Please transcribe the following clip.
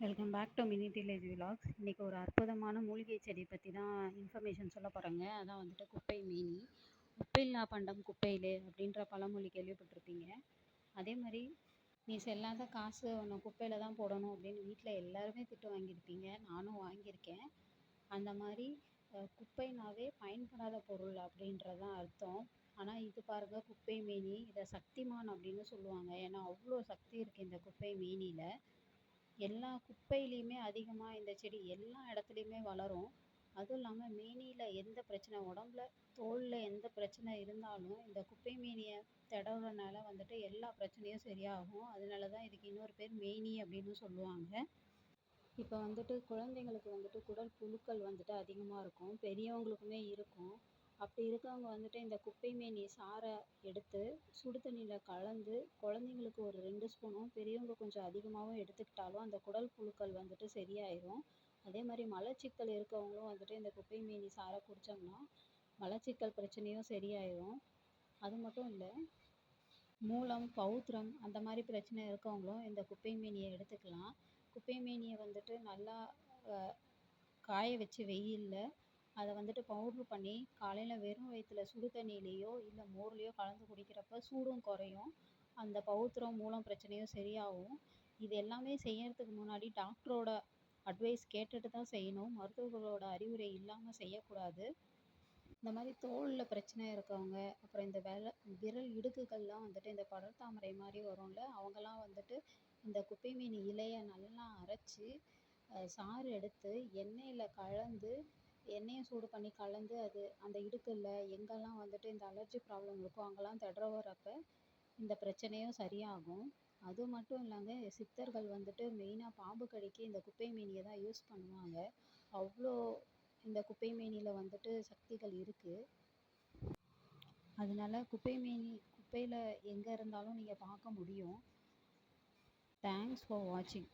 Welcome back to mini village vlogs இன்றைக்கி ஒரு அற்புதமான மூலிகை செடி பற்றி தான் இன்ஃபர்மேஷன் சொல்ல போகிறேங்க அதான் வந்துட்டு குப்பை மீனி. உப்பில்லா பண்டம் குப்பையிலே அப்படின்ற பழமொழி கேள்விப்பட்டிருப்பீங்க அதே மாதிரி நீ செல்லாத காசு ஒன்று குப்பையில் தான் போடணும் அப்படின்னு வீட்டில் எல்லாருமே திட்டு வாங்கியிருப்பீங்க. நானும் வாங்கியிருக்கேன். அந்த மாதிரி குப்பைனாவே பயன்படாத பொருள் அப்படின்றது தான் அர்த்தம். ஆனால் இது பாருங்கள் குப்பை மீனி இதை சக்திமான் அப்படின்னு சொல்லுவாங்க. ஏன்னா அவ்வளோ சக்தி இருக்குது இந்த குப்பை மீனியில். எல்லா குப்பையிலையுமே அதிகமாக இந்த செடி எல்லா இடத்துலையுமே வளரும். அதுவும் இல்லாமல் மேனியில் எந்த பிரச்சனை உடம்புல தோலில் எந்த பிரச்சனை இருந்தாலும் இந்த குப்பை மேனியை தடவுறனால வந்துட்டு எல்லா பிரச்சனையும் சரியாகும். அதனால தான் இதுக்கு இன்னொரு பேர் மேனி அப்படின்னு சொல்லுவாங்க. இப்போ வந்துட்டு குழந்தைங்களுக்கு வந்துட்டு குடல் புழுக்கள் வந்துட்டு அதிகமாக இருக்கும். பெரியவங்களுக்குமே இருக்கும். அப்படி இருக்கவங்க வந்துட்டு இந்த குப்பை மேனி சாறை எடுத்து சுடு தண்ணியில் கலந்து குழந்தைங்களுக்கு ஒரு ரெண்டு ஸ்பூனும் பெரியவங்க கொஞ்சம் அதிகமாகவும் எடுத்துக்கிட்டாலும் அந்த குடல் புழுக்கள் வந்துட்டு சரியாயிரும். அதே மாதிரி மலச்சிக்கல் இருக்கவங்களும் வந்துட்டு இந்த குப்பை மேனி சாறை குடித்தோம்னா மலச்சிக்கல் பிரச்சனையும் சரியாயிரும். அது மட்டும் இல்லை மூலம் பௌத்திரம் அந்த மாதிரி பிரச்சனை இருக்கவங்களும் இந்த குப்பைமேனியை எடுத்துக்கலாம். குப்பைமேனியை வந்துட்டு நல்லா காய வச்சு வெயிலில் அதை வந்துட்டு பவுட்ரு பண்ணி காலையில் வெறும் வயிற்றுல சுடு தண்ணியிலையோ இல்லை மோர்லேயோ கலந்து குடிக்கிறப்ப சூடும் குறையும். அந்த பௌத்திரம் மூலம் பிரச்சனையும் சரியாகும். இது எல்லாமே செய்யறதுக்கு முன்னாடி டாக்டரோட அட்வைஸ் கேட்டுட்டு தான் செய்யணும். மருத்துவர்களோட அறிவுரை இல்லாமல் செய்யக்கூடாது. இந்த மாதிரி தோலில் பிரச்சனை இருக்கவங்க அப்புறம் இந்த விரல் விரல் இடுக்குகள்லாம் வந்துட்டு இந்த படர்தாமரை மாதிரி வரும்ல அவங்கெல்லாம் வந்துட்டு இந்த குப்பை மீன் இலையை நல்லா அரைச்சி சாறு எடுத்து எண்ணெயில் கலந்து எண்ணெயை சூடு பண்ணி கலந்து அது அந்த இடுக்கில் எங்கெல்லாம் வந்துட்டு இந்த அலர்ஜி ப்ராப்ளம் இருக்கோ அங்கெல்லாம் தடவுறப்ப இந்த பிரச்சனையும் சரியாகும். அது மட்டும் இல்லைங்க சித்தர்கள் வந்துட்டு மெயினாக பாம்பு கடிக்கு இந்த குப்பை மேனியை தான் யூஸ் பண்ணுவாங்க. அவ்வளோ இந்த குப்பை மேனியில் வந்துட்டு சக்திகள் இருக்குது அதனால குப்பை மேனி குப்பையில் எங்கே இருந்தாலும் நீங்கள் பார்க்க முடியும். தேங்க்ஸ் ஃபார் வாட்சிங்